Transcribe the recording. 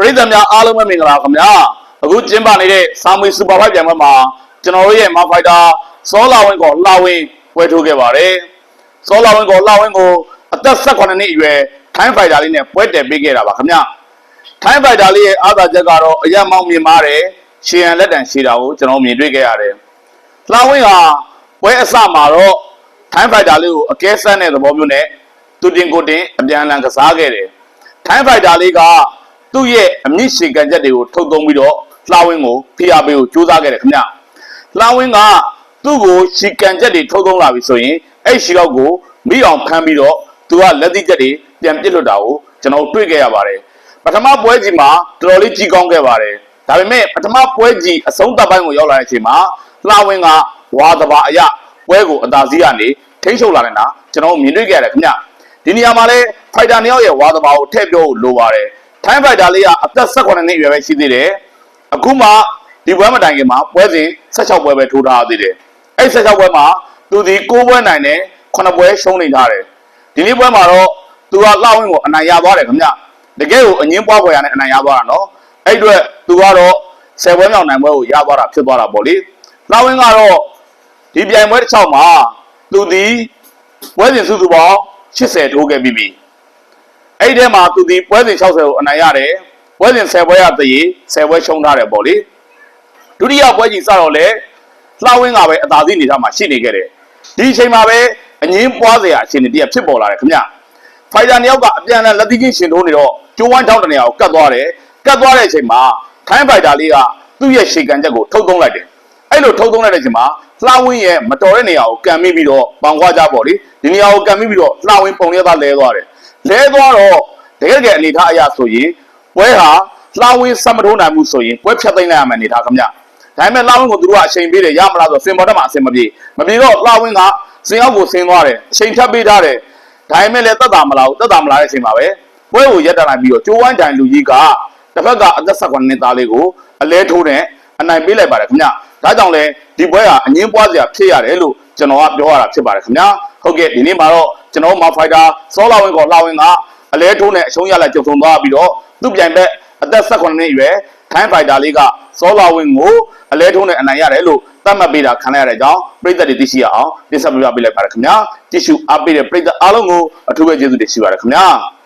ပရိသတ်များအားလုံးပဲမင်္ဂလာခင်ဗျာအခုကျင်းပနေတဲ့စာမွေစူပါဖိုက်ပြန်ပွဲမှာကျွန်တော်တို့ရဲ့မာဖိုက်တာစောလာဝင်းကိုလှဝင်းပွဲထိုးခဲ့ပါတယ်စောလာဝင်းကိုလှဝင်းကိုအသက်18နှစ်အရွယ်ထိုင်းဖိုက်တာလေးနဲ့ပွဲတည်ပေးခဲ့တာပါခင်ဗျာထိုင်းဖိုက်တာလေးရဲ့အားသာချက်ကတော့အရက်မောင်းမြင်ပါတယ်ရှည်ရန်လက်တန်ရှည်တာကိုကျွန်တော်မြင်တွေ့ခဲ့ရတယ်လှဝင်းဟာပွဲအစမှာတော့ထိုင်းဖိုက်တာလေးကိုအကဲဆန်းတဲ့သဘောမျိုးနဲ့သူတင်ကိုတင်အပြန်အလှန်ကစားခဲ့တယ်ထိုင်းဖိုက်တာလေးကသူ့ရဲ့ အမြင့်ရှင်ကန်ချက်တွေကိုထုတ်သုံးပြီးတော့လှဝင်းကိုဖိအားပေးကိုစူးစမ်းခဲ့တယ်ခင်ဗျလှဝင်းကသူ့ကိုရှင်ကန်ချက်တွေထုတ်သုံးလာပြီဆိုရင်အဲ့ရှီတော့ကိုမိအောင်ဖမ်းပြီးတော့သူကလက်သီးချက်တွေပြန်ပစ်လွတ်တာကိုကျွန်တော်တွေ့ခဲ့ရပါတယ်ပထမပွဲကြီးမှာတော်တော်လေးကြီးကောင်းခဲ့ပါတယ်ဒါပေမဲ့ပထမပွဲကြီးအဆုံးသတ်ပိုင်းကိုရောက်လာတဲ့အချိန်မှာလှဝင်းကဝါသဘာအရပွဲကိုအသာစီးကနေထိန်းချုပ်လာနေတာကျွန်တော်မြင်တွေ့ခဲ့ရတယ်ခင်ဗျဒီနေရာမှာလဲဖိုက်တာနှစ်ယောက်ရဲ့ဝါသမာကိုထည့်ပြောဖို့လိုပါတယ် ထိုင်းဖိုက်တာလေးကအသက်18နှစ်အရွယ်ပဲရှိသေးတယ်အခုမှဒီပွဲမတိုင်ခင်မှာပွဲစဉ်16ပွဲပဲထိုးထားသေးတယ်အဲ့16ပွဲမှာသူဒီ6ပွဲနိုင်တယ်9ပွဲရှုံးနေထားတယ်ဒီနေ့ပွဲမှာတော့သူကလှဝင်းကိုအနိုင်ရသွားတယ်ခင်ဗျတကယ်ကိုအငင်းပွားပွဲရနဲ့အနိုင်ရသွားတာနော်အဲ့အတွက်သူကတော့10ပွဲမြောက်နိုင်ပွဲကိုရသွားတာဖြစ်သွားတာပေါ့လေလှဝင်းကတော့ဒီပြိုင်ပွဲတစ်ချောင်းမှာသူဒီပွဲစဉ်စုစုပေါင်း80ထိုးခဲ့ပြီးပြီ အဲ့ဒီထဲမှာသူဒီပွဲစဉ်60ကိုအနိုင်ရတယ်ပွဲစဉ်10ပွဲရတည်10ပွဲရှုံးထားတယ်ပေါ့လေဒုတိယပွဲကြီးစတော့လေလှဝင်းကပဲအသာစီးအနေထားမှာရှိနေခဲ့တယ်ဒီအချိန်မှာပဲအငင်းပွားစရာအခြေအနေတည်းဖြစ်ပေါ်လာတယ်ခင်ဗျဖိုင်တာနှစ်ယောက်ကအပြန်အလှန်လက်သီးချင်းရှင်ထိုးနေတော့ကျိုးဝိုင်းထောင်းတနေရာကိုကတ်သွားတယ်ကတ်သွားတဲ့အချိန်မှာထိုင်းဖိုင်တာလေးကသူ့ရဲ့ရှေကန်ချက်ကိုထုတ်သုံးလိုက်တယ်အဲ့လိုထုတ်သုံးလိုက်တဲ့အချိန်မှာလှဝင်းရဲ့မတော်တဲ့နေရာကိုကန်မိပြီးတော့ပေါင်ခွားကြပေါ့လေဒီနေရာကိုကန်မိပြီးတော့လှဝင်းပုံရသားလဲသွားတယ် လဲသွားတော့တကယ်တကယ်အနေထားအရာဆိုရင်ပွဲဟာလှဝင်းစမထိုးနိုင်မှုဆိုရင်ပွဲဖြတ်သိမ်းလိုက်ရမယ်အနေထားခင်ဗျဒါပေမဲ့လှဝင်းကိုသူတို့ကအချိန်ပေးတယ်ရမလားဆိုတော့စင်ပေါ်တက်မှာအစင်မပြေမပြေတော့လှဝင်းကစင်အောက်ကိုဆင်းသွားတယ်အချိန်ဖြတ်ပေးထားတယ်ဒါပေမဲ့လည်းတက်တာမလားဘူးတက်တာမလားတဲ့အချိန်မှာပဲပွဲကိုရက်တက်လိုက်ပြီးတော့ကျိုးဝိုင်းတိုင်လူကြီးကတစ်ဖက်ကအသက်18နှစ်သားလေးကိုအလဲထိုးတယ်အနိုင်ပေးလိုက်ပါတယ်ခင်ဗျ။ဒါကြောင့်လဲဒီပွဲဟာအငင်းပွားစရာဖြစ်ရတယ်လို့ကျွန်တော်ကပြောရတာဖြစ်ပါတယ်ခင်ဗျာ။ဟုတ်ကဲ့ဒီနေ့မှာတော့ ကျွန်တော်မာဖိုက်တာစောလာဝင်းကောလာဝင်းကအလဲထိုးနဲ့အရှုံးရလိုက်ကြုံဆုံသွားပြီးတော့သူ့ပြိုင်ဘက်အသက်18နှစ်အရွယ်ထိုင်းဖိုက်တာလေးကစောလာဝင်းကိုအလဲထိုးနဲ့အနိုင်ရတယ်လို့သတ်မှတ်ပေးတာခံရတဲ့အကြောင်းပြည်သက်တွေသိရှိရအောင်တင်ဆက်ပြပြပေးလိုက်ပါတယ်ခင်ဗျာ။ကြည့်ရှုအားပေးတဲ့ပြည်သက်အားလုံးကိုအထူးပဲကျေးဇူးတင်ရှိပါတယ်ခင်ဗျာ။